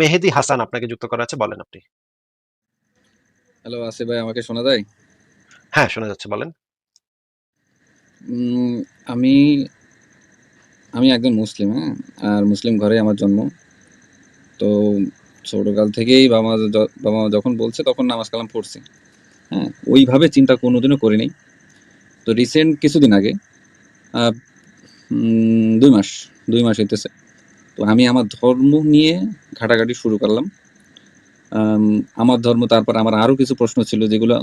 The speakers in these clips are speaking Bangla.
মেহেদি হাসান আপনাকে যুক্ত করা আছে বলেন আপনি। হ্যালো আসিফ ভাই আমাকে শোনা যায়? হ্যাঁ শোনা যাচ্ছে বলেন। আমি আমি একজন মুসলিম হ্যাঁ আর মুসলিম ঘরে আমার জন্ম। তো ছোটকাল থেকেই বাবা বাবা মা যখন বলছে তখন নামাজ কালাম পড়ছি হ্যাঁ। ওইভাবে চিন্তা কোনোদিনও করি নাই তো রিসেন্ট কিছুদিন আগে দুই মাস দুই মাস হইতেছে। তো আমি আমার ধর্ম নিয়ে ঘাটাঘাটি শুরু করলাম। আমার ধর্ম তারপর আমার আরও কিছু প্রশ্ন ছিল যেগুলো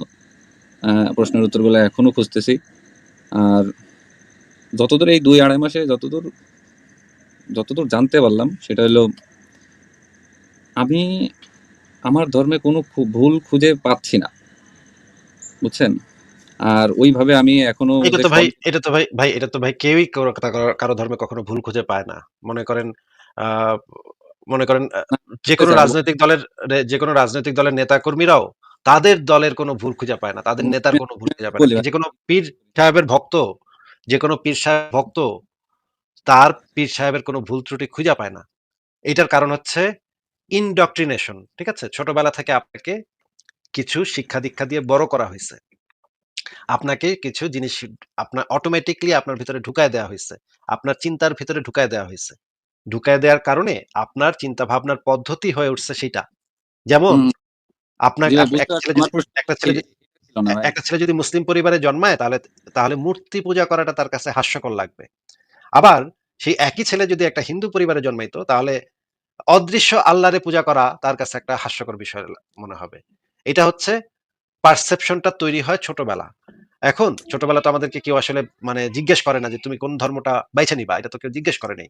প্রশ্নের উত্তরগুলো এখনও খুঁজতেছি। আর যতদূর এই দুই আড়াই মাসে যতদূর যতদূর জানতে পারলাম সেটা হলো আমি আমার ধর্মে কোনো ভুল খুঁজে পাচ্ছি না। বুঝছেন? আর ওইভাবে আমি এখনও এটা তো ভাই এটা তো ভাই ভাই এটা তো ভাই কেউই কারও ধর্মে কখনো ভুল খুঁজে পায় না। মনে করেন মনে করেন যে কোনো রাজনৈতিক দলের যে কোনো রাজনৈতিক দলের নেতা কর্মীরাও তাদের দলের কোনো ভুল খুঁজে পায় না তাদের নেতার কোনো ভুল খুঁজে পায় না। যে কোনো পীর সাহেবের ভক্ত যে কোনো পীর সাহেব ভক্ত তার পীর সাহেবের কোনো ভুল ত্রুটি খুঁজে পায় না। এটার কারণ হচ্ছে ইনডক্ট্রিনেশন ঠিক আছে? ছোটবেলা থেকে আপনাকে কিছু শিক্ষা দীক্ষা দিয়ে বড় করা হয়েছে। আপনাকে কিছু জিনিস আপনার অটোমেটিকলি আপনার ভিতরে ঢুকায় দেওয়া হয়েছে। আপনার চিন্তার ভিতরে ঢুকায় দেওয়া হয়েছে। ঢুকায় দেওয়ার কারণে আপনার চিন্তা ভাবনার পদ্ধতি হয়ে উঠছে সেটা। যেমন আপনার একটা ছেলে। একটা ছেলে যদি মুসলিম পরিবারে জন্মায় তাহলে তাহলে মূর্তি পূজা করাটা তার কাছে হাস্যকর লাগবে। আবার সেই একই ছেলে যদি একটা হিন্দু পরিবারে জন্মাইতো তাহলে অদৃশ্য আল্লাহরে পূজা করা তার কাছে একটা হাস্যকর বিষয় মনে হবে। এটা হচ্ছে পারসেপশনটা তৈরি হয় ছোটবেলা। এখন ছোটবেলা তো আমাদেরকে কেউ আসলে মানে জিজ্ঞেস করে না যে তুমি কোন ধর্মটা বাইছে নিবা এটা তো কেউ জিজ্ঞেস করে নেই।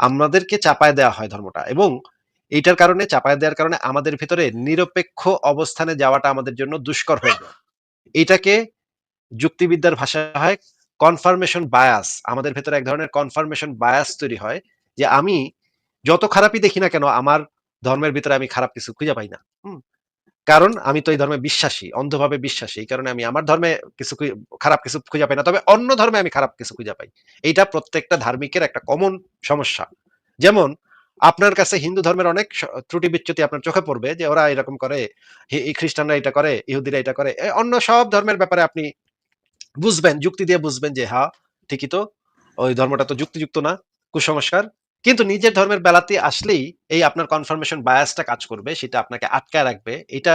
আমাদেরকে চাপায় দেওয়া হয় ধর্মটা এবং এইটার কারণে, চাপায় দেওয়ার কারণে আমাদের ভিতরে নিরপেক্ষ অবস্থানে যাওয়াটা আমাদের জন্য দুষ্কর হয়ে যায়। এটাকে যুক্তিবিদ্যার ভাষা হয় কনফার্মেশন বায়াস আমাদের ভেতরে এক ধরনের কনফার্মেশন বায়াস তৈরি হয় যে আমি যত খারাপই দেখি না কেন, আমার ধর্মের ভিতরে আমি খারাপ কিছু খুঁজে পাই না। কারণ আমি তো এই ধর্মে বিশ্বাসী, অন্ধভাবে বিশ্বাসী, এই কারণে আমি আমার ধর্মে কিছু খারাপ কিছু খুঁজে পাই না। তবে অন্য ধর্মে আমি খারাপ কিছু খুঁজে পাই। এইটা প্রত্যেকটা ধার্মিকের একটা কমন সমস্যা। যেমন, আপনার কাছে হিন্দু ধর্মের অনেক ত্রুটি বিচ্যুতি আপনার চোখে পড়বে যে ওরা এরকম করে, হি- এই খ্রিস্টানরা এটা করে, ইহুদিরা এটা করে অন্য সব ধর্মের ব্যাপারে আপনি বুঝবেন, যুক্তি দিয়ে বুঝবেন যে হ্যাঁ ঠিকই তো, ওই ধর্মটা তো যুক্তিযুক্ত না, কুসংস্কার। কিন্তু নিজের ধর্মের বেলাতে আসলেই এই আপনার কনফার্মেশন বায়াসটা কাজ করবে সেটা আপনাকে আটকায় রাখবে এটা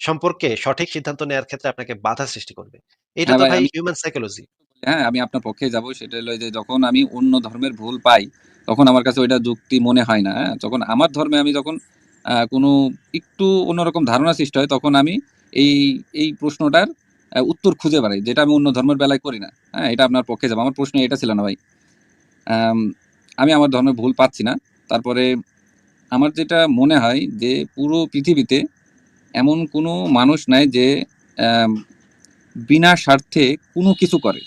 সম্পর্কে সঠিক সিদ্ধান্ত নেওয়ার ক্ষেত্রে আপনাকে বাধা সৃষ্টি করবে। এটা হ্যাঁ তো ভাই, হিউম্যান সাইকোলজি হ্যাঁ আমি আপনার পক্ষে যাব সেটা হলো যে যখন আমি অন্য ধর্মের ভুল পাই তখন আমার কাছে ওইটা যুক্তি মনে হয় না হ্যাঁ? যখন আমার ধর্মে আমি যখন আহ, কোনো একটু অন্যরকম ধারণা সৃষ্টি হয় তখন আমি এই এই প্রশ্নটার উত্তর খুঁজে বেড়াই যেটা আমি অন্য ধর্মের বেলায় করি না হ্যাঁ? এটা আপনার পক্ষে যাব আমার প্রশ্ন এটা ছিল না ভাই। আম, আমি আমার ধর্মে ভুল পাচ্ছি না। তারপরে আমার যেটা মনে হয় যে পুরো পৃথিবীতে এমন কোনো মানুষ নাই যে বিনা স্বার্থে কোনো কিছু করে।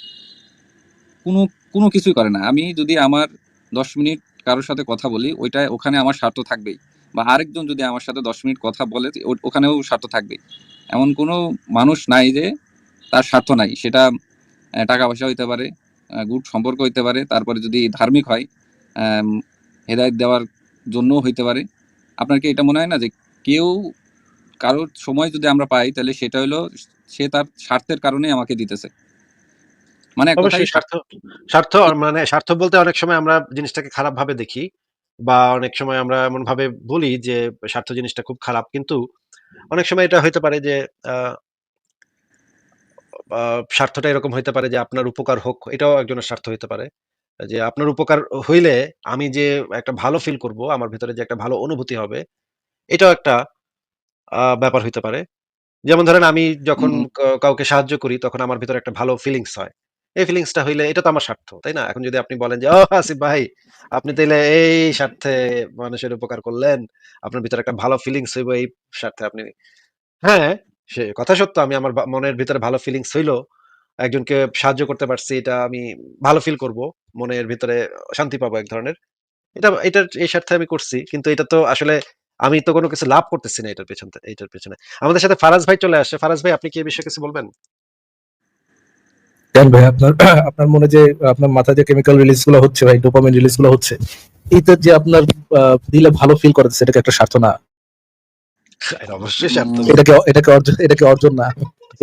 কোনো কোনো কিছুই করে না। আমি যদি আমার দশ মিনিট কারোর সাথে কথা বলি ওইটা ওখানে আমার স্বার্থ থাকবেই। বা আরেকজন যদি আমার সাথে দশ মিনিট কথা বলে ওখানেও স্বার্থ থাকবেই। এমন কোনো মানুষ নাই যে তার স্বার্থ নাই। সেটা টাকা পয়সা হইতে পারে গুড সম্পর্ক হইতে পারে। তারপরে যদি ধার্মিক হয় হেদায়েত দেওয়ার জন্য হইতে পারে। আপনার কি এটা মনে হয় না যে কেউ কারোর সময় যদি আমরা পাই তাহলে সেটা হলো সে তার স্বার্থের কারণে আমাকে দিতেছে। মানে স্বার্থ স্বার্থ মানে স্বার্থ বলতে অনেক সময় আমরা জিনিসটাকে খারাপ ভাবে দেখি বা অনেক সময় আমরা এমন ভাবে বলি যে স্বার্থ জিনিসটা খুব খারাপ কিন্তু অনেক সময় এটা হইতে পারে যে আহ, আহ, স্বার্থটা এরকম হইতে পারে যে আপনার উপকার হোক এটাও একজনের স্বার্থ হইতে পারে। যে আপনার উপকার হইলে আমি যে একটা ভালো ফিল করব আমার ভিতরে যে একটা ভালো অনুভূতি হবে এটাও একটা আহ, ব্যাপার হইতে পারে। যেমন ধরেন আমি যখন হুম। কা- কাউকে সাহায্য করি তখন আমার ভিতরে একটা ভালো ফিলিংস হয়। এই ফিলিংসটা হইলে এটা তো আমার স্বার্থ তাই না? এখন যদি আপনি বলেন যে ও আসিফ ভাই আপনি তাইলে এই স্বার্থে মানুষের উপকার করলেন আপনার ভিতরে একটা ভালো ফিলিংস হইব এই স্বার্থে আপনি হ্যাঁ সে কথা সত্য আমি আমার বা- মনের ভিতরে ভালো ফিলিংস হইল। একজনকে সাহায্য করতে পারছি এটা আমি ভালো ফিল করব। মনের ভিতরে শান্তি পাবো এক ধরনের। এটা এটার এই স্বার্থে আমি করছি কিন্তু এটা তো আসলে আমি তো কোনো কিছু লাভ করতেছি না এটার পেছনে এটার পেছনে। আমাদের সাথে ফারাজ ভাই চলে আসে ফারাজ ভাই আপনি কি এই বিষয়ে কিছু বলবেন? কেন ভাই আপনার আপনার মনে যে আপনার মাথায় যে কেমিক্যাল রিলিজগুলো হচ্ছে ভাই ডোপামিন রিলিজগুলো হচ্ছে এইটা যে আপনার দিলে ভালো ফিল করে সেটাকে একটা স্বার্থ না? অবশ্যই এটাকে এটাকে অর্জন এটাকে অর্জন না।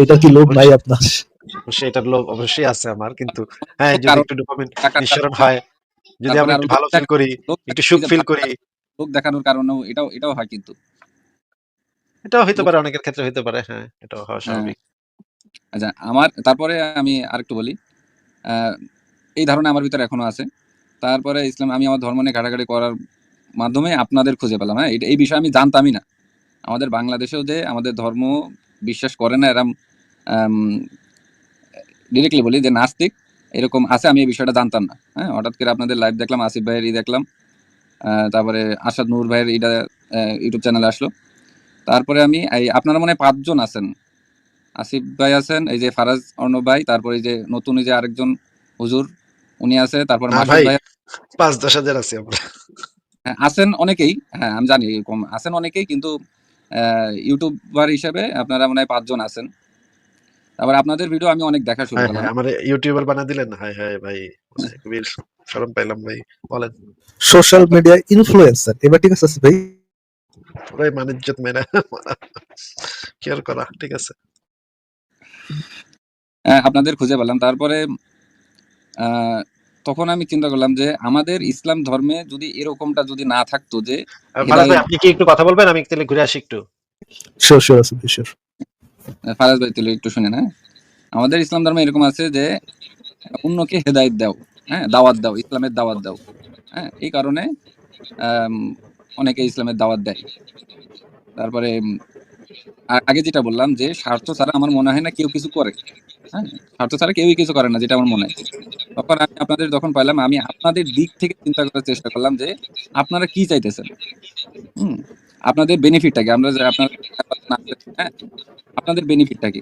এটা কি লোভ? নাই আপনার? অবশ্যই এটার লোভ অবশ্যই আছে আমার কিন্তু হ্যাঁ যদি একটু ডোপামিন নিঃসরণ হয় যদি আমরা একটু ভালো ফিল করি একটু সুখ ফিল করি। লোক দেখানোর কারণেও এটাও এটাও হয় কিন্তু। এটাও হইতে পারে অনেকের ক্ষেত্রে হইতে পারে হ্যাঁ এটাও হওয়া হ্যাঁ। স্বাভাবিক। আচ্ছা আমার তারপরে আমি আরেকটু বলি আহ, এই ধারণা আমার ভিতরে এখনও আছে। তারপরে ইসলাম আমি আমার ধর্ম নিয়ে ঘাটাঘাটি করার মাধ্যমে আপনাদের খুঁজে পেলাম হ্যাঁ এটা- এই বিষয়ে আমি জানতামই না। আমাদের বাংলাদেশেও যে আমাদের ধর্ম বিশ্বাস করে না এরম ডিরেক্টলি বলি যে নাস্তিক এরকম আছে আমি এই বিষয়টা জানতাম না। হ্যাঁ হঠাৎ করে আপনাদের লাইভ দেখলাম আসিফ ভাইয়ের ই দেখলাম তারপরে আসাদ নূর ভাইয়ের এটা ইউটিউব চ্যানেলে আসলো। তারপরে আমি এই আপনারা মনে পাঁচজন আছেন। আসিফ ভাই আছেন এই যে ফারাজ অর্ণব ভাই তারপরে এই যে নতুন এই যে আরেকজন হুজুর উনি আছে তারপর মাসুদ ভাই পাঁচ দশ হাজার আছি আমরা। হ্যাঁ, আছেন অনেকেই হ্যাঁ আমি জানি কম আছেন অনেকেই কিন্তু ইউটিউবার হিসেবে আপনারা মনে হয় পাঁচজন আছেন। তারপর আপনাদের ভিডিও আমি অনেক দেখা শুরু হ্যাঁ করলাম। হ্যাঁ আমার ইউটিউবার বানা দিলেন। হাই হাই ভাই খুবই শরম পাইলাম ভাই বলেন। সোশ্যাল মিডিয়া ইনফ্লুয়েন্সার এবার ঠিক আছে ভাই। পুরাই মেনে কি আর করা ঠিক আছে। আপনাদের খুঁজে পেলাম। তারপরে আহ, তখন আমি চিন্তা করলাম যে আমাদের ইসলাম ধর্মে যদি এরকমটা যদি না থাকতো যে আপনি কি একটু কথা বলবেন? আমি তাহলে ঘুরে আসি একটু। শিওর শিওর শিওর ফারাজ ভাই তুলে একটু শুনে না আমাদের ইসলাম ধর্মে এরকম আছে যে, অন্যকে হেদায়েত দাও হ্যাঁ? দাওয়াত দাও, ইসলামের দাওয়াত দাও হ্যাঁ? এই কারণে অনেকে ইসলামের দাওয়াত দেয়। তারপরে আগে যেটা বললাম যে, স্বার্থ ছাড়া আমার মনে হয় না কেউ কিছু করে হ্যাঁ? স্বার্থ ছাড়া কেউই কিছু করে না, যেটা আমার মনে হয়। তখন আমি আপনাদের যখন পাইলাম, আমি আপনাদের দিক থেকে চিন্তা করার চেষ্টা করলাম যে, আপনারা কি চাইতেছেন? হুম? আপনাদের বেনিফিটটা কি? আমরা হ্যাঁ আপনাদের বেনিফিটটা কি?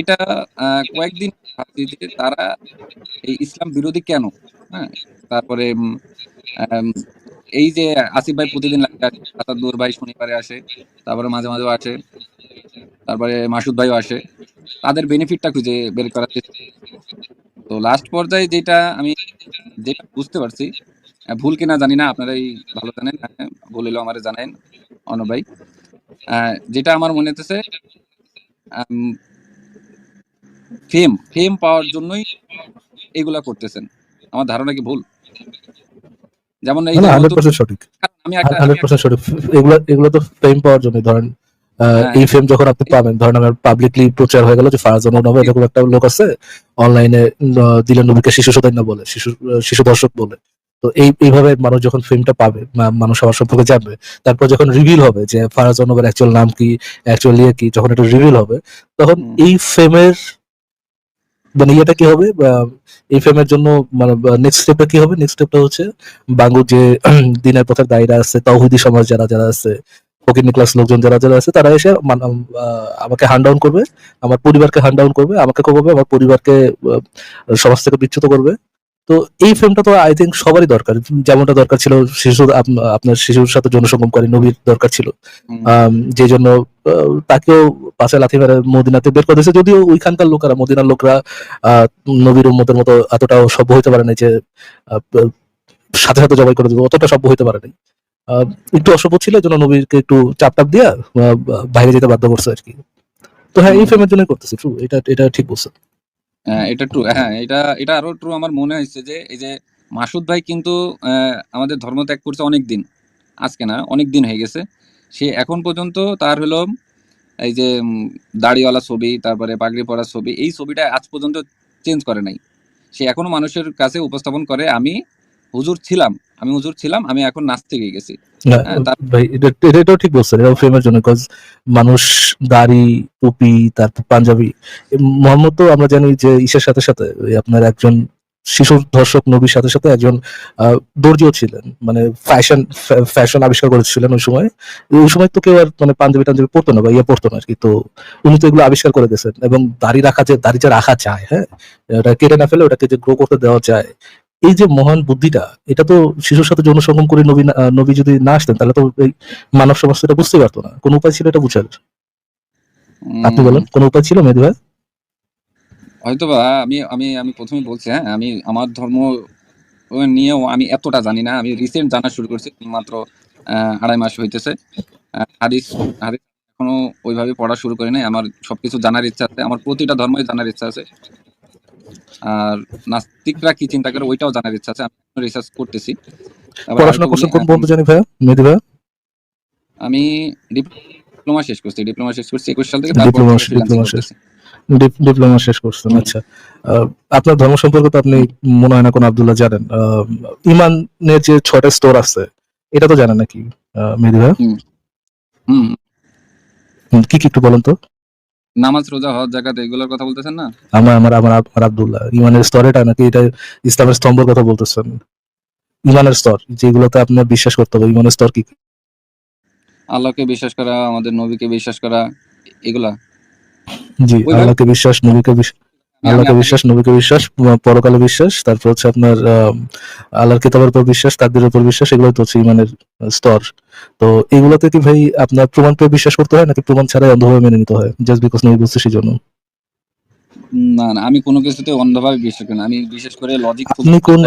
এটা কয়েকদিন ভাবছি যে তারা এই ইসলাম বিরোধী কেন? হ্যাঁ তারপরে এই যে আসিফ ভাই প্রতিদিন আসাদুর ভাই শনিবারে আসে, তারপরে মাঝে মাঝেও আসে, তারপরে মাসুদ ভাইও আসে, তাদের বেনিফিটটা খুঁজে বের করার চেষ্টা। তো লাস্ট পর্যায়ে যেটা আমি যেটা বুঝতে পারছি ভুল কিনা জানি না আপনারাই ভালো জানেন ভুল হলেও আমার জানেন অনব ভাই। যেটা আমার মনে হতেছে ফেম ফেম পাওয়ার জন্যই এগুলা করতেছেন। আমার ধারণা কি ভুল? যেমন এই সঠিক। আমি একটা সঠিক। এগুলো এগুলো তো ফেম পাওয়ার জন্য ধরেন হ্যাঁ। এই ফেম যখন আপনি পাবেন ধরেন আমার পাবলিকলি প্রচার হয়ে গেল যে ফারাজান নবে এরকম একটা লোক আছে অনলাইনে দিলেন নবীকে শিশু সদান্য বলে শিশু শিশু দর্শক বলে। তো এই এইভাবে মানুষ যখন ফেমটা পাবে মানুষ আমার সম্পর্কে জানবে তারপর যখন রিভিল হবে যে ফারাজান নবের অ্যাকচুয়াল নাম কি অ্যাকচুয়াল ইয়ে কি যখন এটা রিভিল হবে তখন এই ফেমের মানে ইয়েটা কি হবে? এই ফেমের জন্য মানে নেক্সট স্টেপটা কি হবে? নেক্সট স্টেপটা হচ্ছে বাঙ্গুর যে দিনের পথের দায়রা আছে তৌহিদি সমাজ যারা যারা আছে ফকির ক্লাস লোকজন যারা যারা আছে তারা এসে আমাকে হ্যান্ড ডাউন করবে আমার পরিবারকে হ্যান্ড ডাউন করবে আমাকে করবে আমার পরিবারকে সমাজ থেকে বিচ্যুত করবে। তো এই ফিল্মটা তো আই থিঙ্ক সবারই দরকার। যেমনটা দরকার ছিল শিশু আপনার শিশুর সাথে জনসংগমকারী নবীর দরকার ছিল। যে জন্য তাকেও পাশে লাথি মেরে মদিনাতে বের করে দিয়েছে। যদিও ওইখানকার লোকেরা মদিনার লোকরা আহ, নবীর উম্মতের মতো এতটাও সভ্য হইতে পারে না যে সাথে সাথে জবাই করে দেবে অতটা সভ্য হইতে পারে নাই। আহ, একটু অসভ্য ছিল জন্য নবীকে একটু চাপ টাপ দিয়া বাইরে যেতে বাধ্য করছে আর কি। তো হ্যাঁ এই। ফেমের জন্য করতেছে। ট্রু এটা এটা ঠিক বলছে। এটা ট্রু হ্যাঁ এটা এটা আরও ট্রু আমার মনে হয়েছে যে এই যে মাসুদ ভাই কিন্তু আমাদের ধর্ম ত্যাগ করছে অনেক দিন আজকে না অনেক দিন হয়ে গেছে। সে এখন পর্যন্ত তার হলো এই যে দাড়িওয়ালা ছবি তারপরে পাগড়ি পরা ছবি এই ছবিটা আজ পর্যন্ত চেঞ্জ করে নাই। সে এখনও মানুষের কাছে উপস্থাপন করে আমি হুজুর ছিলাম আমি হুজুর ছিলাম আমি এখন নাস্তিক হয়ে গেছি। হ্যাঁ, ভাই এটা এটা- এটাও ঠিক বলছেন এটাও ফেমের জন্য কজ মানুষ দাড়ি টুপি তারপর পাঞ্জাবি মোহাম্মদ তো আমরা জানি যে ইসের সাথে সাথে আপনার একজন শিশুর ধর্ষক নবীর সাথে সাথে একজন দর্জিও ছিলেন মানে ফ্যাশন ফ্যাশন আবিষ্কার করেছিলেন ওই সময় ওই সময় তো কেউ আর মানে পাঞ্জাবি টাঞ্জাবি পড়তো না বা ইয়ে পড়তো না আর কি তো উনি তো এগুলো আবিষ্কার করে দিয়েছেন এবং দাড়ি রাখা যে দাড়ি যে রাখা যায় হ্যাঁ ওটা কেটে না ফেলে ওটাকে যে গ্রো করতে দেওয়া যায় এই যে মহান বুদ্ধিটা এটা তো শিশুর সাথে যৌন সঙ্গম করে নবী নবী যদি না আসতেন তাহলে তো এই মানব সমাজ এটা বুঝতে পারতো না। কোন উপায় ছিল এটা বুঝার? আপনি বলেন কোন উপায় ছিল মেহেদি ভাই? হয়তোবা আমি আমি আমি প্রথমে বলছি হ্যাঁ আমি আমার ধর্ম নিয়েও আমি এতটা জানি না। আমি রিসেন্ট জানা শুরু করছি মাত্র আড়াই মাস হইতেছে। হাদিস হাদিস এখনও ওইভাবে পড়া শুরু করি নাই। আমার সবকিছু জানার ইচ্ছা আছে আমার প্রতিটা ধর্মই জানার ইচ্ছা আছে। আর নাস্তিকরা কি চিন্তা করে ওইটাও জানার ইচ্ছা আছে আমি রিসার্চ করতেছি। পড়াশোনা করছেন কোন পর্যন্ত জানি ভাইয়া? মেহেদি ভাইয়া? আমি ডিপ্লোমা শেষ করছি ডিপ্লোমা শেষ করছি একুশ সাল থেকে তারপর ডিপ্লোমা শেষ। ডিপ্লোমা শেষ করছেন আচ্ছা। আপনার ধর্ম সম্পর্কে তো আপনি মনে হয় না কোন আব্দুল্লাহ জানেন। আহ, ইমানের যে ছয়টা স্টোর আছে এটা তো জানেন নাকি আহ, মেহেদি ভাইয়া? হুম। হুম। হুম, কি কি একটু বলেন তো। নামাজ রোজা হজ জাকাত এগুলোর কথা বলতেছেন না? আমার আমার আমার আমার আব্দুল্লাহ ইমানের স্তরেটা নাকি এটা ইসলামের স্তম্ভের কথা বলতেছেন। ইমানের স্তর যেগুলোতে আপনার বিশ্বাস করতে হবে ইমানের স্তর কি? আল্লাহকে বিশ্বাস করা আমাদের নবীকে বিশ্বাস করা এগুলা? জি আল্লাহকে বিশ্বাস নবীকে বিশ্বাস আল্লাহকে বিশ্বাস নবীকে বিশ্বাস পরকালে বিশ্বাস তারপর হচ্ছে আপনার আল্লাহর কিতাবের উপর বিশ্বাস তাকদিরের উপর বিশ্বাস এগুলো তো হচ্ছে ইমানের স্তর। তো এগুলোতে কি ভাই আপনার প্রমাণ পেয়ে বিশ্বাস করতে হয় নাকি প্রমাণ ছাড়াই অন্ধভাবে মেনে নিতে হয় জাস্ট বিকজ নবী বলছে সেই জন্য না না আমি কোনো কিছুতে অন্ধভাবে বিশ্বাস করি না আমি বিশেষ করে লজিক আপনি কোন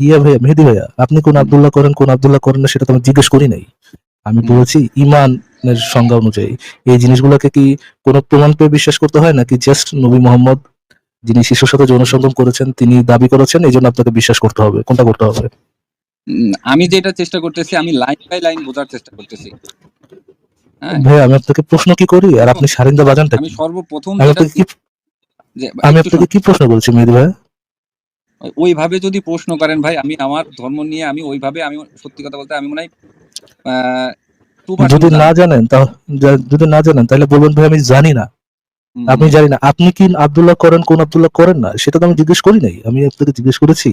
ইয়া ভাইয়া মেহেদি ভাইয়া আপনি কোন আব্দুল্লাহ করেন কোন আব্দুল্লাহ করেন না সেটা তো আমি জিজ্ঞেস করি নাই। আমি। বলেছি ইমানের সংজ্ঞা অনুযায়ী এই জিনিসগুলোকে কি কোনো প্রমাণ পেয়ে বিশ্বাস করতে হয় নাকি জাস্ট নবী মোহাম্মদ যিনি শিশুর সাথে যৌন সঙ্গম করেছেন তিনি দাবি করেছেন এই জন্য আপনাকে বিশ্বাস করতে হবে। কোনটা করতে হবে? আমি যেটা চেষ্টা করতেছি আমি লাইন বাই লাইন বোঝার চেষ্টা করতেছি। হ্যাঁ? ভাই আমি আপনাকে প্রশ্ন কি করি? আর আপনি সারিন্দা বাজানটা আমি সর্বপ্রথম আমি আপনাকে কি যে আমি আপনাকে কি প্রশ্ন বলছি মেহেদি ভাই? ওইভাবে যদি প্রশ্ন করেন ভাই আমি আমার ধর্ম নিয়ে আমি ওইভাবে আমি সত্যি কথা বলতে আমি মনে হয় আহ, 2% যদি না জানেন যদি না জানেন তাহলে বলবেন ভাই আমি জানি না। আপনি জানি না। আপনি কি আবদুল্লাহ করেন, কোন আব্দুল্লাহ করেন না? সেটা তো আমি জিজ্ঞেস করি নাই। আমি আপনাকে জিজ্ঞেস করেছি,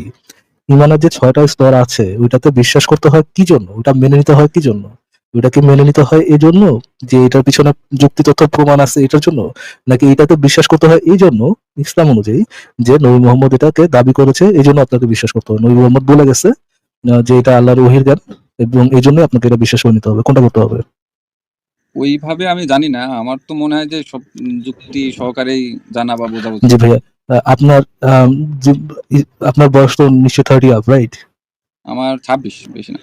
ইমানের যে ছয়টা স্তর আছে, ওইটাতে বিশ্বাস করতে হয় কি জন্য? ওটা মেনে নিতে হয় কি জন্য? ওইটাকে মেনে নিতে হয় এই জন্য যে এটার পিছনে যুক্তি তথ্য প্রমাণ আছে এটার জন্য? নাকি এটাতে বিশ্বাস করতে হয় এই জন্য, ইসলাম অনুযায়ী, যে নবী মোহাম্মদ এটাকে দাবি করেছে, এই জন্য আপনাকে বিশ্বাস করতে হবে নবী মোহাম্মদ বলে গেছে যে এটা আল্লাহর ওহির জ্ঞান, এবং এই জন্য আপনাকে এটা বিশ্বাস করে নিতে হবে। কোনটা করতে হবে? ওইভাবে আমি জানি না। আমার তো মনে হয় যে সব যুক্তি সহকারেই জানা বা বোঝা উচিত। জি ভাইয়া আপনার আপনার বয়স তো নিশ্চয়ই থার্টি আপ রাইট আমার ছাব্বিশ বেশি না।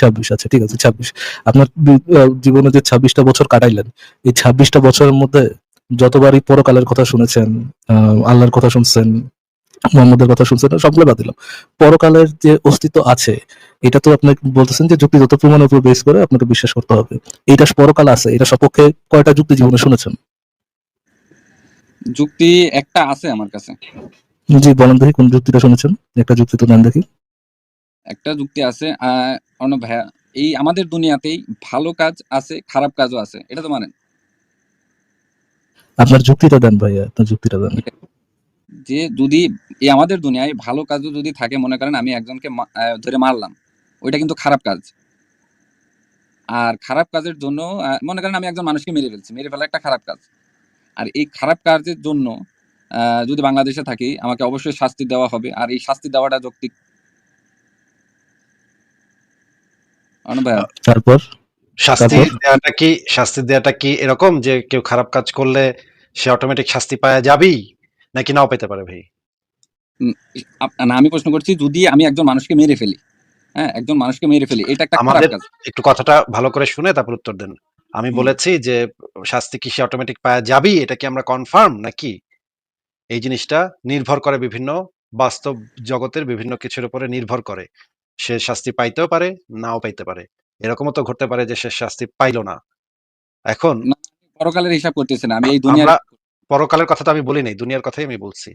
ছাব্বিশ আচ্ছা ঠিক আছে ছাব্বিশ। আপনার জীবনে যে ছাব্বিশটা বছর কাটাইলেন এই ছাব্বিশটা বছরের মধ্যে যতবারই পরকালের কথা শুনেছেন আল্লাহর কথা শুনছেন মোহাম্মদের কথা শুনছেন সবগুলো বাদ দিলাম। পরকালের যে অস্তিত্ব আছে এটা তো আপনি বলতেছেন যে যুক্তিগত প্রমাণের উপর বেস করে আপনাকে বিশ্বাস করতে হবে। এটা পরকাল আছে এটা সপক্ষে কয়টা যুক্তি জীবনে শুনেছেন? যুক্তি একটা আছে আমার কাছে। জি বলেন দেখি কোন যুক্তিটা শুনেছেন। একটা যুক্তি তো দেন দেখি। একটা যুক্তি আছে অর্ণব ভাইয়া এই আমাদের দুনিয়াতেই ভালো কাজ আছে খারাপ কাজও আছে এটা তো মানেন। আপনার যুক্তিটা দেন ভাইয়া আপনার যুক্তিটা দেন। যে যদি এই আমাদের দুনিয়ায় ভালো কাজও যদি থাকে মনে করেন আমি একজনকে ধরে মারলাম ওইটা কিন্তু খারাপ কাজ। আর খারাপ কাজের জন্য মনে করেন আমি একজন মানুষকে মেরে ফেলছি মেরে ফেলা একটা খারাপ কাজ। আর এই খারাপ কাজের জন্য যদি বাংলাদেশে থাকি আমাকে অবশ্যই শাস্তি দেওয়া হবে। আর এই শাস্তি দেওয়াটা যৌক্তিক। তারপর? শাস্তি দেওয়াটা কি শাস্তি দেওয়াটা কি এরকম যে কেউ খারাপ কাজ করলে সে অটোমেটিক শাস্তি পাওয়া যাবেই? নাকি নাও পেতে পারে ভাই? না আমি প্রশ্ন করছি যদি আমি একজন মানুষকে মেরে ফেলি হ্যাঁ একজন মানুষকে মেরে ফেলি এটা একটা আমাদের- একটু কথাটা ভালো করে শুনে তারপর উত্তর দেন। আমি বলেছি যে শাস্তি কি সে অটোমেটিক পাওয়া যাবেই এটা কি আমরা কনফার্ম নাকি? এই জিনিসটা নির্ভর করে বিভিন্ন বাস্তব জগতের বিভিন্ন কিছুর উপরে নির্ভর করে। সে শাস্তি পাইতেও পারে নাও পাইতে পারে। এরকমও তো ঘটতে পারে যে সে শাস্তি পাইলো না। এখন পরকালের হিসাব করতেছে না আমি এই আমরা পরকালের কথা তো আমি বলি নাই দুনিয়ার কথাই আমি বলছি।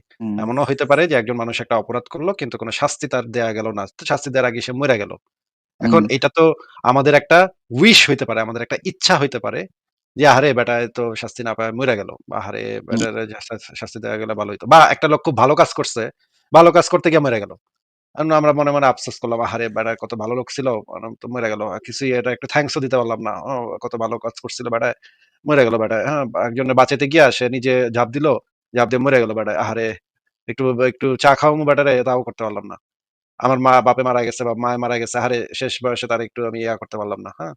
এমনও হইতে পারে যে একজন মানুষ একটা অপরাধ করল কিন্তু কোনো শাস্তি তার দেয়া গেল না। তো শাস্তি দেওয়ার আগে সে মরে গেল। এখন এটা তো আমাদের একটা উইশ হইতে পারে আমাদের একটা ইচ্ছা হইতে পারে যে আহারে বেটা তো শাস্তি না পায় মরে গেল। আহারে বেটার শাস্তি দেওয়া গেলে ভালো হইতো। বা একটা লোক খুব ভালো কাজ করছে ভালো কাজ করতে গিয়ে মরে গেল। আমরা মনে মনে আফসোস করলাম আহারে বেটা কত ভালো লোক ছিল তো মরে গেল। কিছুই এটা একটা থ্যাঙ্কসও দিতে পারলাম না। কত ভালো কাজ করছিল বেটা মরে গেল বেটা হ্যাঁ? একজনের বাঁচাতে গিয়া সে নিজে ঝাঁপ দিল ঝাঁপ দিয়ে মরে গেল বেটা। আহারে একটু একটু চা খাওয়াবো বেটারে তাও করতে পারলাম না। আমার মা বাপে মারা গেছে বা মায় মারা গেছে আরে শেষ বয়সে তার একটু আমি ইয়া করতে পারলাম না হ্যাঁ?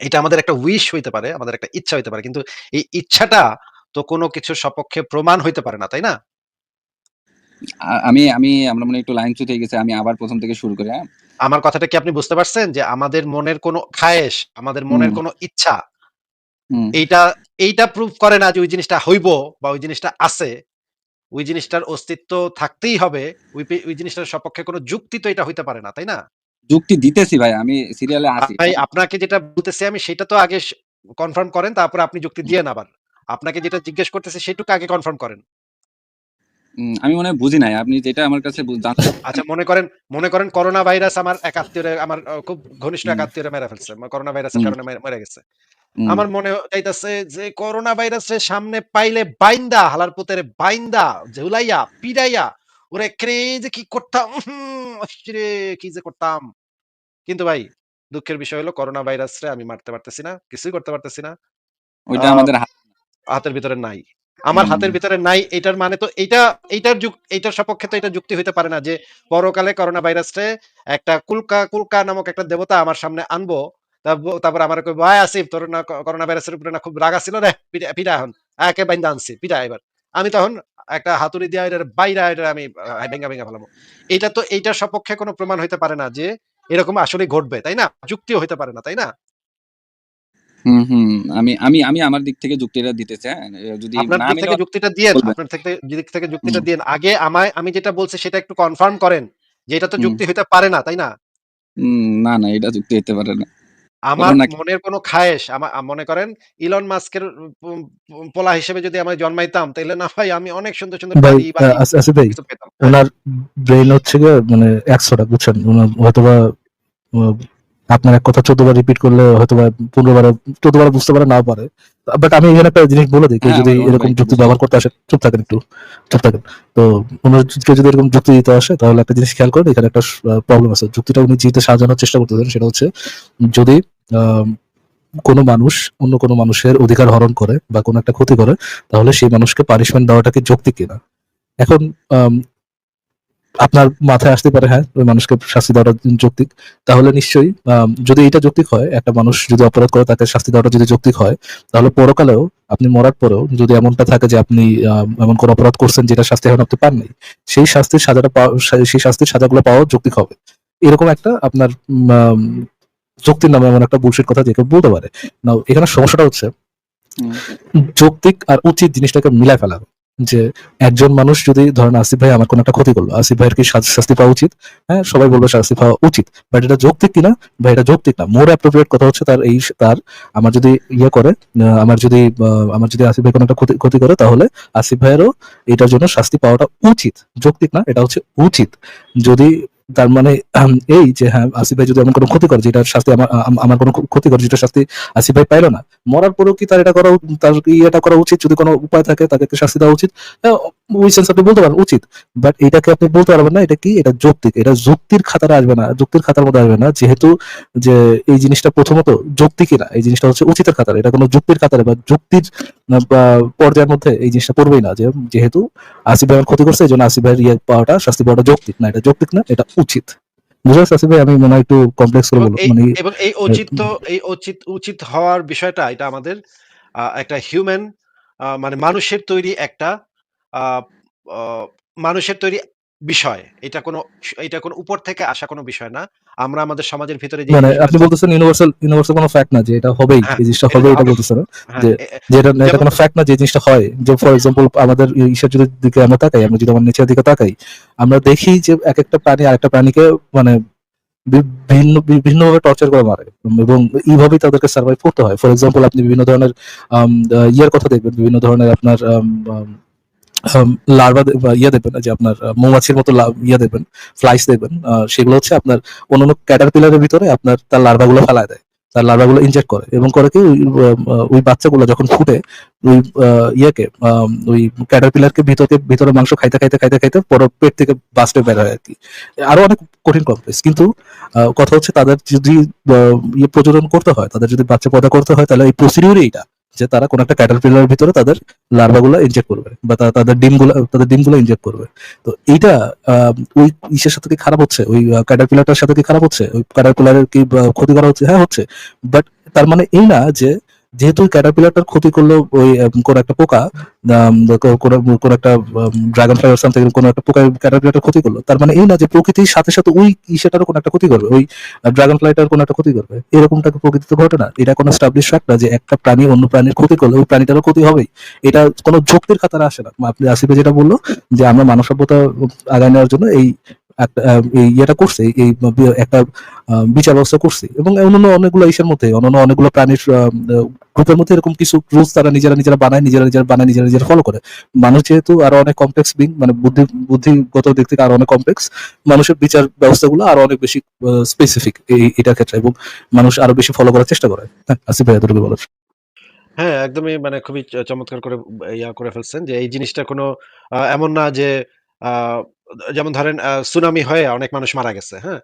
এটা আমাদের একটা উইশ হইতে পারে আমাদের একটা ইচ্ছা হইতে পারে কিন্তু এই ইচ্ছাটা তো কোনো কিছুর সপক্ষে প্রমাণ হইতে পারে না তাই না? আমি আমি আমরা মনে একটু লাইন চুতে গেছে আমি আবার প্রথম থেকে শুরু করি হ্যাঁ? আমার কথাটা কি আপনি বুঝতে পারছেন যে আমাদের মনের কোনো খায়েশ আমাদের মনের। কোনো ইচ্ছা এইটা এইটা প্রুফ করে না যে ওই জিনিসটা হইব বা ওই জিনিসটা আছে। ওই জিনিসটার অস্তিত্ব থাকতেই হবে। ওই জিনিসটার সপক্ষে কোনো যুক্তি তো এটা হইতে পারে না তাই না? যুক্তি দিতেছি ভাই আমি সিরিয়ালে আছি। ভাই আপনাকে যেটা বলতেছি আমি সেটা তো আগে কনফার্ম করেন তারপরে আপনি যুক্তি দিয়ে আবার। আপনাকে যেটা জিজ্ঞেস করতেছে সেটুকু আগে কনফার্ম করেন। আমি মনে হয় বুঝি নাই। আপনি যেটা আমার কাছে আচ্ছা মনে করেন মনে করেন করোনা ভাইরাস আমার এক আত্মীয়রে আমার খুব ঘনিষ্ঠ এক হুম। আত্মীয়রে মেরে ফেলছে। করোনা ভাইরাসের কারণে মেরে- গেছে। আমার মনে চাইতেছে যে করোনা ভাইরাসের সামনে পাইলে বাইন্দা হালার পুতের বাইন্দা ঝুলাইয়া পিড়াইয়া ওরে ক্রে যে কি করতাম রে কি যে করতাম। কিন্তু ভাই দুঃখের বিষয় হলো করোনা ভাইরাস রে আমি মারতে পারতেছি না কিছুই করতে পারতেছি না। ওইটা আমাদের হাতের ভিতরে নাই। আমার হাতের ভিতরে নাই এটার মানে তো এইটা এইটার যুগ এইটার সপক্ষে তো এটা যুক্তি হইতে পারে না যে পরকালে করোনা ভাইরাসে একটা কুলকা কুলকা নামক একটা দেবতা আমার সামনে আনব তারপর তারপর আমার কই ভাই আসিফ তোর না করোনা ভাইরাসের উপরে না খুব রাগা ছিল রে? পিটা এখন একে বাইন্দা আনছি পিটা এবার। আমি তখন একটা হাতুড়ি দিয়ে এটার বাইরে এটা আমি ভেঙ্গা ভেঙ্গা ফেলাবো এটা তো এইটার সপক্ষে কোনো প্রমাণ হইতে পারে না যে এরকম আসলে ঘটবে তাই না? যুক্তিও হইতে পারে না তাই না? হুম হুম আমি আমি আমি আমার দিক থেকে যুক্তিটা দিতে চাই যদি আপনার দিক থেকে যুক্তিটা দিয়েন আপনার থেকে দিক থেকে যুক্তিটা। দিয়েন। আগে আমায় আমি যেটা বলছি সেটা একটু কনফার্ম করেন যে এটা তো যুক্তি হইতে পারে না তাই না? না না এটা যুক্তি হইতে পারে না। আমার? মনের কোনো খায়েশ আমার মনে করেন ইলন মাস্কের পোলা হিসেবে যদি আমি জন্মাইতাম তাহলে না ভাই আমি অনেক সুন্দর সুন্দর ভাই বাড়ি বাড়ি আস- আসিফ ভাই পেতাম ব্রেন হচ্ছে গিয়ে মানে একশোটা বুঝছেন ওনার হয়তোবা আপনার এক কথা চোদ্দ বার রিপিট করলে হয়তোবা পনেরো বার চোদ্দ বার বুঝতে পারে না পারে বাট আমি এখানে একটা জিনিস বলে দিই হ্যাঁ, যদি এরকম যুক্তি ব্যবহার করতে আসে চুপ থাকেন একটু চুপ থাকেন। তো ওনার কেউ যদি এরকম যুক্তি দিতে আসে তাহলে একটা জিনিস খেয়াল করেন এখানে একটা প্রবলেম আছে। যুক্তিটা উনি যেতে সাজানোর চেষ্টা করতে করতেছেন সেটা হচ্ছে যদি আহ, কোনো মানুষ অন্য কোনো মানুষের অধিকার হরণ করে বা কোনো একটা ক্ষতি করে তাহলে সেই মানুষকে পানিশমেন্ট দেওয়াটা কি যৌক্তিক কিনা? এখন আপনার মাথায় আসতে পারে হ্যাঁ ওই মানুষকে শাস্তি দেওয়াটা যৌক্তিক। তাহলে নিশ্চয়ই যদি এটা যৌক্তিক হয় একটা মানুষ যদি অপরাধ করে তাকে শাস্তি দেওয়াটা যদি যৌক্তিক হয় তাহলে পরকালেও আপনি মরার পরেও যদি এমনটা থাকে যে আপনি এমন কোনো অপরাধ করছেন যেটা শাস্তি এখন আপনি পাননি সেই শাস্তির সাজাটা পাওয়া সেই শাস্তির সাজাগুলো পাওয়া যৌক্তিক হবে। এরকম একটা আপনার যুক্তির নামে এমন একটা বুলশিট কথা যে কেউ বলতে পারে। না এখানে সমস্যাটা হচ্ছে যৌক্তিক আর উচিত জিনিসটাকে মিলাই ফেলা। যে একজন মানুষ যদি ধরেন আসিফ ভাই আমার কোনো একটা ক্ষতি করল, আসিফ ভাইয়ের কি শাস্তি পাওয়া উচিত? হ্যাঁ সবাই বলবে শাস্তি পাওয়া উচিত বাট এটা যৌক্তিক কিনা? বা এটা যৌক্তিক না। মোর অ্যাপ্রোপ্রিয়েট কথা হচ্ছে তার এই তার আমার যদি ইয়ে করে আমার যদি আমার যদি আসিফ ভাই কোনো একটা ক্ষতি ক্ষতি করে, তাহলে আসিফ ভাইয়েরও এটার জন্য শাস্তি পাওয়াটা উচিত। যৌক্তিক না, এটা হচ্ছে উচিত। যদি তার মানে এই যে হ্যাঁ আসিফ ভাই যদি এমন কোনো ক্ষতি করে যেটার শাস্তি আমার আমার কোনো ক্ষতি করে যেটা শাস্তি আসিফ ভাই পাইলো না মরার পরেও কি তার এটা করা তার এটা করা উচিত? যদি কোনো উপায় থাকে তাকে শাস্তি দেওয়া উচিত? হ্যাঁ, ওই সেন্স আপনি বলতে পারেন? উচিত। বাট এটাকে আপনি বলতে পারবেন না এটা কি? এটা যৌক্তিক। এটা যুক্তির খাতারে আসবে না। যুক্তির খাতার মধ্যে আসবে না। যেহেতু যে এই জিনিসটা প্রথমত যৌক্তিকই না এই জিনিসটা হচ্ছে উচিতের খাতারে। এটা কোনো যুক্তির খাতারে বা যুক্তির পর্যায়ের মধ্যে এই জিনিসটা পড়বেই না যে যেহেতু আসিফ ভাই ক্ষতি করছে এই জন্য আসিফ ভাইয়ের ইয়ে পাওয়াটা শাস্তি পাওয়াটা যৌক্তিক না এটা যৌক্তিক না এটা উচিত। ভাই? আমি মনে হয় একটু কমপ্লেক্স করে এবং বলব এই মানে এবং এই উচিত তো এই উচিত উচিত হওয়ার বিষয়টা এটা আমাদের একটা হিউম্যান মানে মানুষের তৈরি একটা মানুষের তৈরি বিষয়। এটা কোনো এটা কোনো উপর থেকে আসা কোনো বিষয় না। আমরা আমাদের সমাজের ভিতরে যে মানে আপনি বলতেছেন ইউনিভার্সাল ইউনিভার্সাল কোনো ফ্যাক্ট না যে এটা হবেই হ্যাঁ, এই জিনিসটা হবে এটা বলতেছেন হ্যাঁ, যে- যে এটা এটা কোনো ফ্যাক্ট না যে জিনিসটা হয়। যে ফর এক্সাম্পল আমাদের ঈশ্বর যদি দিকে আমরা তাকাই আমরা যদি আমার নিচের দিকে তাকাই আমরা দেখি যে এক একটা প্রাণী আরেকটা প্রাণীকে মানে বি- ভিন্ন বিভিন্নভাবে টর্চার করে মারে। এবং এইভাবেই তাদেরকে সার্ভাইভ করতে হয়। ফর এক্সাম্পল আপনি বিভিন্ন ধরনের ইয়ের কথা দেখবেন। বিভিন্ন ধরনের আপনার লার্ভা ইয়ে দেখবেন যে আপনার মৌমাছির মতো ইয়ে দেখবেন ফ্লাইস দেখবেন আহ, সেগুলো হচ্ছে আপনার অন্যান্য ক্যাটারপিলারের ভিতরে আপনার তার লার্ভাগুলো ফেলায় দেয় তার লার্ভাগুলো ইনজেক্ট করে এবং করে কি ওই, বাচ্চাগুলো যখন ফুটে ওই ইয়েকে ওই ক্যাটারপিলারকে ভিতরে ভিতরে মাংস খাইতে খাইতে খাইতে খাইতে পর পেট থেকে বাস্টে বের হয় আর কি। আরও অনেক কঠিন কমপ্লেক্স কিন্তু কথা হচ্ছে তাদের যদি ইয়ে প্রজনন করতে হয় তাদের যদি বাচ্চা পয়দা করতে হয় তাহলে এই প্রসিডিউরে এইটা। যে তারা কোনো একটা ক্যাটারপিলারের ভিতরে তাদের লার্ভাগুলো ইনজেক্ট করবে বা তাদের ডিমগুলো তাদের ডিমগুলো ইনজেক্ট করবে। তো এইটা ওই ইসের সাথে কি খারাপ হচ্ছে? ওই ক্যাটারপিলারটার সাথে কি খারাপ হচ্ছে? ওই ক্যাটারপিলারের কি ক্ষতি করা হচ্ছে? হ্যাঁ হচ্ছে। বাট তার মানে এই না যে যেহেতু ক্যাটারপিলারটার ক্ষতি করল ওই কোন একটা পোকা কোন একটা ড্রাগন ফ্লাই সামথিং কোন একটা পোকা ক্যাটারপিলারটার ক্ষতি করল, তার মানে এই না যে প্রকৃতির সাথে সাথে ওই ইসেটারও কোন একটা ক্ষতি করবে, ওই ড্রাগন ফ্লাইটার কোন একটা ক্ষতি করবে এরকমটা প্রকৃতিতে ঘটে না, এটা কোনো স্টাবলিশ ফ্যাক্ট না যে একটা প্রাণী অন্য প্রাণীর ক্ষতি করলে ওই প্রাণীটারও ক্ষতি হবেই, এটা কোনো যুক্তির খাতারে আসে না। আপনি আসিফে যেটা বলল যে আমরা মানব সভ্যতা আগায় নেওয়ার জন্য এই ইয়েটা করছে এই একটা বিচার ব্যবস্থা করছি। এবং অন্যান্য অনেকগুলো ইসের মধ্যে অন্যান্য অনেকগুলো প্রাণীর গ্রুপের মধ্যে এরকম কিছু রুলস তারা নিজেরা নিজেরা বানায় নিজেরা নিজেরা বানায় নিজেরা নিজেরা ফলো করে। মানুষ যেহেতু আরও অনেক কমপ্লেক্স বিং মানে বুদ্ধি বুদ্ধিগত দিক থেকে আরও অনেক কমপ্লেক্স মানুষের বিচার ব্যবস্থাগুলো আরও অনেক বেশি স্পেসিফিক এই এটার ক্ষেত্রে। এবং মানুষ আরও বেশি ফলো করার চেষ্টা করে। হ্যাঁ আসিফ ভাই এতটুকু বলার। হ্যাঁ, একদমই মানে খুবই চমৎকার করে ইয়া করে ফেলছেন যে এই জিনিসটা কোনো এমন না যে যেমন ধরেন সুনামি হয়ে অনেক মানুষ মারা গেছে, হ্যাঁ?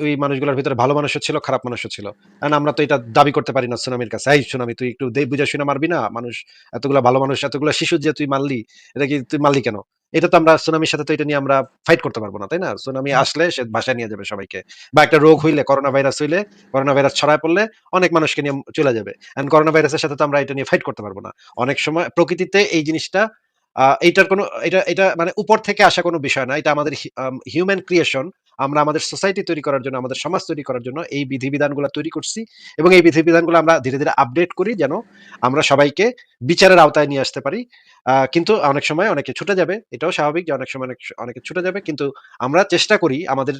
ওই মানুষগুলোর ভিতরে ভালো মানুষও ছিল, খারাপ মানুষও ছিল। এখন আমরা তো এটা দাবি করতে পারি না সুনামির কাছে। "এই সুনামি তুই একটু দে বুঝা শুইনা মারবি না? মানুষ এতগুলা ভালো মানুষ, এতগুলা শিশু যে তুই মারলি, এটা কি তুই মারলি কেন?" এটা তো আমরা সুনামির সাথে তো এটা নিয়ে আমরা ফাইট করতে পারব না, তাই না? সুনামি আসলে সে ভাসায় নিয়ে যাবে সবাইকে। বা একটা রোগ হইলে, করোনা ভাইরাস হইলে, করোনা ভাইরাস ছড়ায় পড়লে অনেক মানুষকে নিয়ে চলে যাবে। এখন করোনা ভাইরাসের সাথে তো আমরা এটা নিয়ে ফাইট করতে পারব না। অনেক সময় প্রকৃতিতে এই জিনিসটা আ এইটার কোনো এটা এটা মানে উপর থেকে আসা কোনো বিষয় না। এটা আমাদের হিউম্যান ক্রিয়েশন। আমরা আমাদের সোসাইটি তৈরি করার জন্য, আমাদের সমাজ তৈরি করার জন্য এই বিধিবিধানগুলা তৈরি করছি এবং এই বিধিবিধানগুলো আমরা ধীরে, ধীরে আপডেট করি যেন আমরা সবাইকে বিচারের আওতায় নিয়ে আসতে পারি। কিন্তু অনেক সময় অনেকে ছুটে যাবে। এটাও স্বাভাবিক যে অনেক সময় অনেক অনেকে ছুটে যাবে। কিন্তু আমরা চেষ্টা করি আমাদের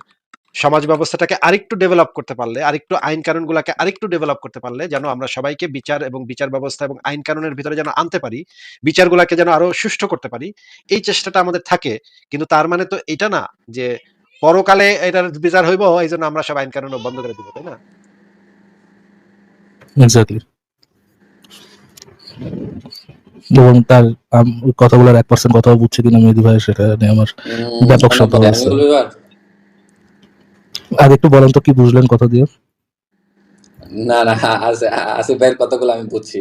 সমাজ ব্যবস্থাটাকে আরেকটু ডেভেলপ করতে পারলে, আরেকটু আইন কানুনগুলাকে আরেকটু ডেভেলপ করতে পারলে যেন আমরা সবাইকে বিচার এবং বিচার ব্যবস্থা এবং আইন কানুনের ভিতরে যেন আনতে পারি, বিচারগুলাকে যেন আরও সুষ্ঠু করতে পারি। এই চেষ্টাটা আমাদের থাকে। কিন্তু তার মানে তো এটা না যে পরকালে এটার বিচার হইব এইজন্য আমরা সব আইন কানুনও বন্ধ করে দিব, তাই না? এক্স্যাক্টলি এবং তার আম, কথাগুলোর এক পার্সেন্ট কথাও বুঝছে কিনা মেহেদি ভাই সেটা নিয়ে আমার ব্যাপক অনেক সন্দেহ আছে? আর একটু বলেন তো কি বুঝলেন কথা দিয়ে? না না আসি- আসিফ ভাইয়ের কথাগুলো আমি বুঝছি।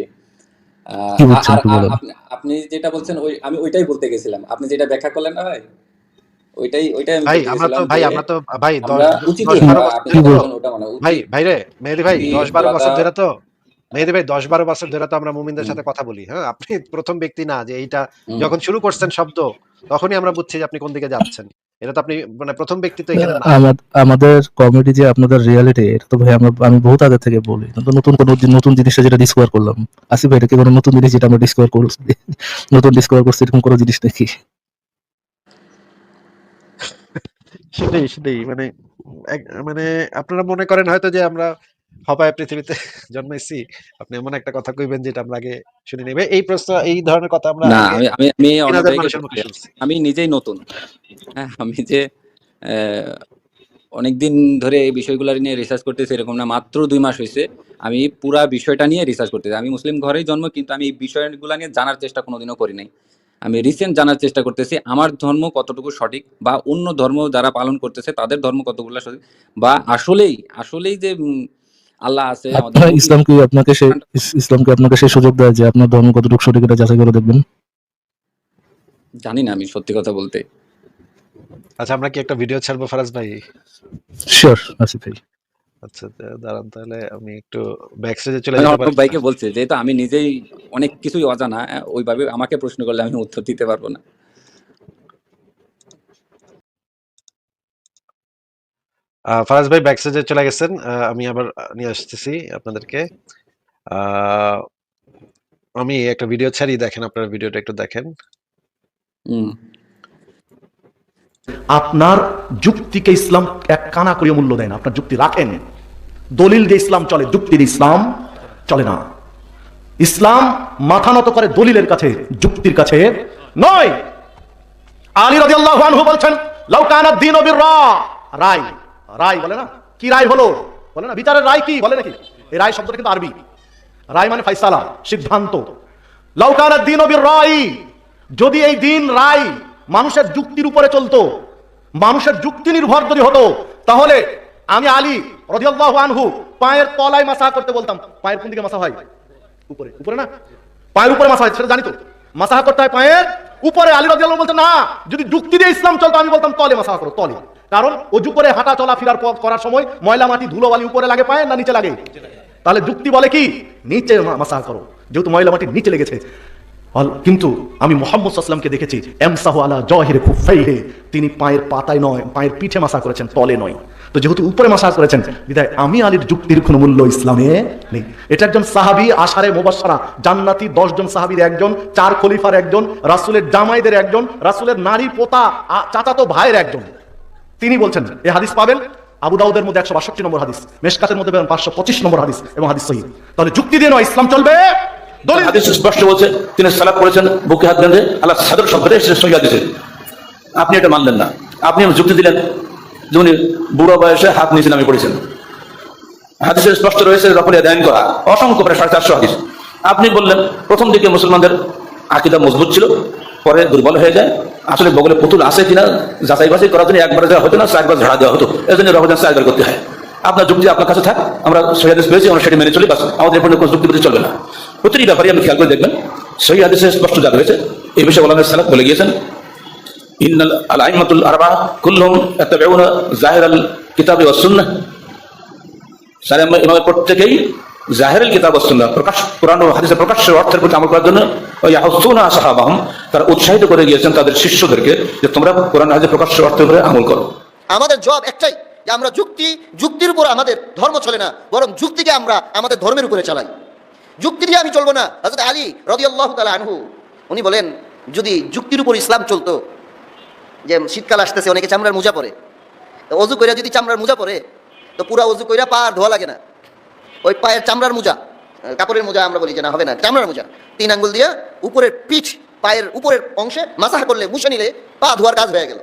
আপনি আপনি যেটা বলছেন ওই আমি ওইটাই বলতে গেছিলাম। আপনি যেটা ব্যাখ্যা করলেন না ভাই? ওইটাই ওইটাই আমি ভাই আমরা তো ভাই আমরা তো ভাই 10 আমরা উচিত 10 12 বছর আপনি কি বলছেন ওটা মানে ভাই ভাই রে মেহেদী ভাই কি 10 12 বছর ধরে তো মেহেদী ভাই 10 12 বছর ধরে তো আমরা মুমিনদের সাথে কথা বলি, হ্যাঁ? আপনি প্রথম ব্যক্তি না যে এইটা যখন শুরু করছেন শব্দ তখনই আমরা বুঝছি যে আপনি কোন দিকে যাচ্ছেন। এটা তো আপনি মানে প্রথম ব্যক্তি তো এখানে আমাদের কমেডি যে আপনাদের রিয়ালিটি এটা তো ভাই আমরা আমি বহুত আগে থেকে বলি। কিন্তু নতুন কোন নতুন জিনিসটা যেটা ডিসকভার করলাম। আসিফ ভাই এটা কি কোনো নতুন জিনিস যেটা আমরা ডিসকভার করছি? নতুন ডিসকভার করছি এরকম কোনো জিনিস নাকি সেটাই, সেটাই। মানে মানে আপনারা মনে করেন হয়তো যে আমরা হপায় পৃথিবীতে জন্মাইছি। আপনি এমন একটা কথা কইবেন যেটা আমরা আগে শুনি। ভাই এই প্রশ্ন এই ধরনের কথা আমরা না আমি আমি আমি 3000 অনেক ভাইকে মানুষের মুখে বলছি শুনছি। আমি নিজেই নতুন হ্যাঁ আমি যে অনেকদিন ধরে এই বিষয়গুলো নিয়ে রিসার্চ করতেছি এরকম না মাত্র দুই মাস হয়েছে আমি পুরা বিষয়টা নিয়ে রিসার্চ করতেছি আমি মুসলিম ঘরেই জন্ম কিন্তু আমি এই বিষয়গুলো নিয়ে জানার চেষ্টা কোনোদিনও করি নাই আমি রিসেন্ট জানার চেষ্টা করতেছি আমার ধর্ম কতটুকু সঠিক বা অন্য ধর্ম যারা পালন করতেছে তাদের ধর্ম কতগুলো সঠিক বা আসলেই আসলেই যে আল্লাহ আছে আপনার ইসলাম কি আপনাকে সে ইস- ইসলাম কি আপনাকে সেই সুযোগ দেয় যে আপনার ধর্ম কতটুকু সঠিক এটা যাচাই করে দেখবেন? জানি না আমি সত্যি কথা বলতে। আচ্ছা আমরা কি একটা ভিডিও ছাড়বো ফারাজ ভাই? শিওর আসিফ ভাই। আচ্ছা দাঁড়ান তাহলে আমি একটু ব্যাক স্টেজে চলে আমি যেতে অর্ণব ভাইকে বলছে যেহেতু আমি নিজেই অনেক কিছুই অজানা ওইভাবে আমাকে প্রশ্ন করলে আমি উত্তর দিতে পারব না। ফারাজ ভাই ব্যাক স্টেজে চলে গেছেন। আমি আবার নিয়ে আসতেছি আপনাদেরকে। আমি একটা ভিডিও ছাড়ি দেখেন আপনারা ভিডিওটা একটু দেখেন। হুম আপনার যুক্তিকে ইসলাম এক কানা করে মূল্য দেয় না আপনার যুক্তি রাখেন দলিল দিয়ে ইসলাম চলে যুক্তির ইসলাম চলে না ইসলাম মাথা নত করে দলিলের কাছে যুক্তির কাছে নয় আলী রাদিয়াল্লাহু আনহু বলছেন লাউ কানা দিন রায় রায় বলে না? কি রায় হলো? বলে না, বিচারের রায় কি? বলে নাকি? এই রায় শব্দটা কিন্তু আরবি। রায় মানে ফাইসালা সিদ্ধান্ত। লাউকানা দিন অবির রায়, যদি এই দিন রায় মানুষের যুক্তির উপরে চলতো, মানুষের যুক্তি নির্ভর যদি হতো, তাহলে আমি আলী রাদিয়াল্লাহু আনহু পায়ের তলায় মাসা করতে বলতাম। পায়ের কোন দিকে মাসা হয়? উপরে। উপরে না? পায়ের উপরে মাসা হয়, সেটা জানি তো। মাসা করতে হয় পায়ের উপরে। আলী রাদিয়াল্লাহু বলতেন না, যদি যুক্তি দিয়ে ইসলাম চলতো, আমি বলতাম তলে মাসা করো, তলে। কারণ অজু করে হাঁটা চলা ফিরার করার সময় ময়লা মাটি ধুলো বালি উপরে লাগে, পায়ে না নিচে লাগে? তাহলে যুক্তি বলে কি? নিচে মাসা করো। যেহেতু ময়লা মাটির নিচে লেগেছে। কিন্তু আমি মোহাম্মদ সাল্লামকে দেখেছি, এমসাহু আলা জহির খুফাইহে তিনি পায়ের পাতায় নয়, পায়ের পিঠে মাসা করেছেন, তলে নয়। তো যেহেতু উপরে মাসা করেছেন বিদায় আমি আলীর যুক্তির কোনো মূল্য ইসলামে নেই। এটা একজন সাহাবি, আশারে মোবাসারা জান্নাতি দশজন সাহাবির একজন, চার খলিফার একজন, রাসুলের জামাইদের একজন, রাসুলের নারী পোতা চাচাতো ভাইয়ের একজন। তিনি বলছেন এই হাদিস পাবেন? আবু দাউদের মধ্যে একশো বাষট্টি নম্বর হাদিস, মেশকাতের মধ্যে পাবেন পাঁচশো পঁচিশ নম্বর হাদিস এবং হাদিস সহি। তাহলে যুক্তি দিয়ে নয়, ইসলাম চলবে? হাদিস স্পষ্ট বলছে, তিনি সালাদ করেছেন বুকে হাত বেঁধে, আল্লাহ সাদর শব্দে সহি হাদিসে। আপনি এটা মানলেন না। আপনি যুক্তি দিলেন, যে বুড়ো বয়সে হাত নিচে নামে পড়েছেন। হাদিসে স্পষ্ট রয়েছে রফলিয়া দায়ন করা। অসংখ্য প্রায় সাড়ে চারশো হাদিস। আপনি বললেন, প্রথম দিকে মুসলমানদের আকিদা মজবুত ছিল পরে দুর্বল হয়ে যায়। আসলে বগলে পুতুল আসে কিনা যাচাই বাছাই করার জন্য একবার দেওয়া হতো না চারবার ঝাড়া দেওয়া হতো। এর জন্য রহমান চারবার করতে হয়। আপনার যুক্তি আপনার কাছে থাক, আমরা সহি হাদিস পেয়েছি, আমরা সেটি মেনে চলি, বাস। আমাদের এরপরে কোনো যুক্তি বুদ্ধি চলবে না। প্রতিটি ব্যাপারে আপনি খেয়াল করে দেখবেন সহি হাদিসে স্পষ্ট যা রয়েছে এই বিষয়ে ওলামের সালাত বলে গিয়েছেন আইমাতুল আরবা কুল্লুম ইয়াত্তাবিউনা জাহিরাল কিতাবি ওয়াস সুন্নাহ। সারে ইমামের প্রত্যেকেই জাহেরুল কিতাব সুন্নাহ প্রকাশ, কোরআন ও হাদিসের প্রকাশের অর্থের প্রতি আমল করার জন্য ইয়াহুসুনা সাহাবাহম তারা উৎসাহিত করে গিয়েছেন তাদের শিষ্যদেরকে যে তোমরা কোরআন হাদিসের প্রকাশের অর্থের উপরে আমল করো। আমাদের জবাব একটাই যে আমরা যুক্তি, যুক্তির উপর আমাদের ধর্ম চলে না, বরং যুক্তিকে আমরা আমাদের ধর্মের উপরে চালাই। যুক্তি দিয়ে আমি চলবো না। হজরত আলী রদি আল্লাহ তালা আনহু, উনি বলেন, যদি যুক্তির উপর ইসলাম চলতো, যে শীতকাল আসতেছে, অনেকে চামড়ার মোজা পরে অজু কইরা যদি চামড়ার মোজা পরে, তো পুরা অজু কইরা পা ধোয়া লাগে না। ওই পায়ের চামড়ার মোজা কাপড়ের মোজা আমরা বলি যে না হবে না চামড়ার মোজা। তিন আঙ্গুল দিয়ে উপরের পিঠ পায়ের উপরের অংশে মাসাহ করলে মুছে নিলে পা ধোয়ার কাজ হয়ে গেল।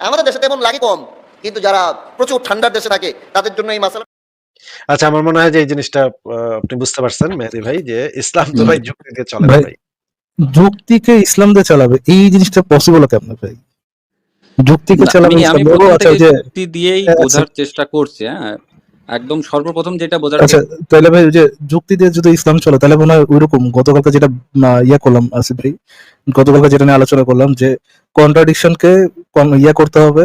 আমাদের দেশে তেমন লাগে কম কিন্তু যারা প্রচুর ঠান্ডার দেশে থাকে তাদের জন্য এই মাসালা আচ্ছা আমার মনে হয় যে এই জিনিসটা আহ, আপনি বুঝতে পারছেন মেহেদি ভাই যে ইসলাম তো ভাই যুক্তি দিয়ে চলে ভাই, যুক্তিকে ইসলাম দিয়ে চালাবে এই জিনিসটা পসিবল কেমন ভাই? যুক্তিকে চালাবে আমি আচ্ছা দিয়েই আচ্ছা। বোঝার চেষ্টা করছি হ্যাঁ। একদম সর্বপ্রথম যেটা বোঝার আচ্ছা তাহলে ভাই ওই যে যুক্তি দিয়ে যদি ইসলাম চলে তাহলে মনে হয় ওইরকম গতকালকে যেটা ইয়া করলাম আসিফ ভাই গতকালকে যেটা নিয়ে আলোচনা করলাম যে কন্ট্রাডিকশনকে ইয়া করতে হবে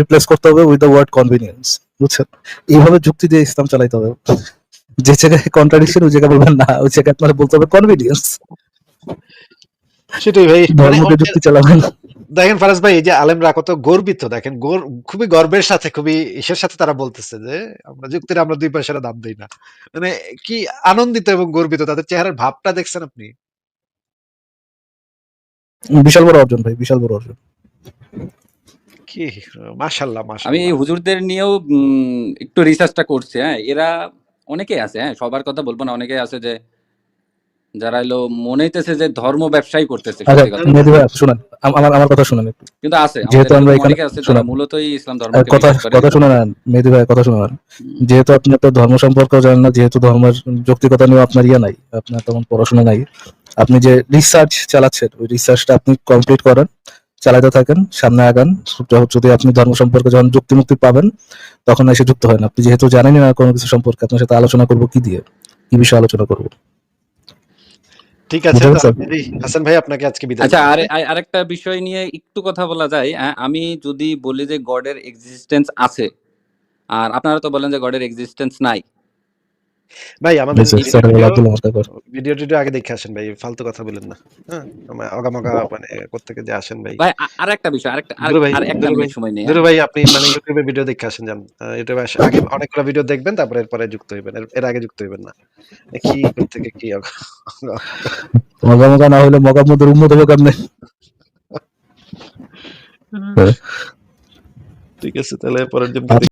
রিপ্লেস করতে হবে উইথ দ্য ওয়ার্ড কনভিনিয়েন্স বুঝছেন? এইভাবে যুক্তি দিয়ে ইসলাম চালাইতে হবে। যে জায়গায় কন্ট্রাডিকশন ওই জায়গায় বলবেন না ওই জায়গায় আপনার বলতে হবে কনভিনিয়েন্স সেটাই ভাই মানে ধর্মকে যুক্তি চালাবেন। দেখেন ফারাজ ভাই এই যে আলেমরা কত গর্বিত দেখেন খুবই গর্বের সাথে খুবই ইসের সাথে তারা বলতেছে যে আমরা যুক্তির আমরা দুই পয়সার দাম দেই না। মানে কি আনন্দিত এবং গর্বিত তাদের চেহারার ভাবটা দেখছেন আপনি? বিশাল বড় অর্জন ভাই বিশাল বড় অর্জন। কি মাশাল্লাহ আমি মাশাল্লাহ এই হুজুরদের নিয়েও একটু রিসার্চটা করছি হ্যাঁ। এরা অনেকেই আছে হ্যাঁ। সবার কথা বলব না অনেকেই আছে যে যারা এলো মনে হইতেছে যে ধর্ম ব্যবসায়ী করতেছে আচ্ছা শুনেন আমার আমার কথা শুনেন একটু। কিন্তু আছে যেহেতু আমরা এখানে- শোনেন। মূলতই ইসলাম ধর্ম কথা কথা শুনে নেন মেহেদি ভাই কথা শুনে যেহেতু আপনি আপনার ধর্ম সম্পর্কে জানেন না যেহেতু ধর্মের যৌক্তিকতা নিয়ে আপনার ইয়া নাই আপনার তেমন পড়াশোনা নাই আপনি যে রিসার্চ চালাচ্ছেন ওই রিসার্চটা আপনি কমপ্লিট করেন চালাতে থাকেন সামনে আগান যদি আপনি ধর্ম সম্পর্কে যখন যুক্তি মুক্তি পাবেন তখন এসে যুক্ত হয় না আপনি যেহেতু জানেনই না কোনো কিছু সম্পর্কে আপনার সাথে আলোচনা করব কি দিয়ে? কি বিষয়ে আলোচনা করব? ঠিক আছে হাসান ভাই আপনাকে আজকে বিদায় আচ্ছা। আর আর- আরেকটা বিষয় নিয়ে একটু কথা বলা যায় আমি যদি বলি যে গডের এক্সিস্টেন্স আছে আর আপনারা তো বলেন যে গডের এক্সিস্টেন্স নাই ভাই আমাদের ভিডিও টিডিও- আগে দেখে আসেন ভাই ফালতু কথা বলেন না। হ্যাঁ আমার অগামগা মানে কোত্থেকে যে আসেন ভাই। ভাই আর একটা বিষয় আরেকটা আর একটা সময় নেই দুরু ভাই আপনি মানে ইউটিউবে ভিডিও দেখে আসেন যান। ইউটিউবে আগে অনেকগুলো ভিডিও দেখবেন তারপরে এরপরে যুক্ত হইবেন। এর- আগে যুক্ত হইবেন না। কি থেকে কি অগ- মগা মগা না হলে মগা মধ্যে উন্মত হবে কেমনে? ঠিক আছে তাহলে পরের জন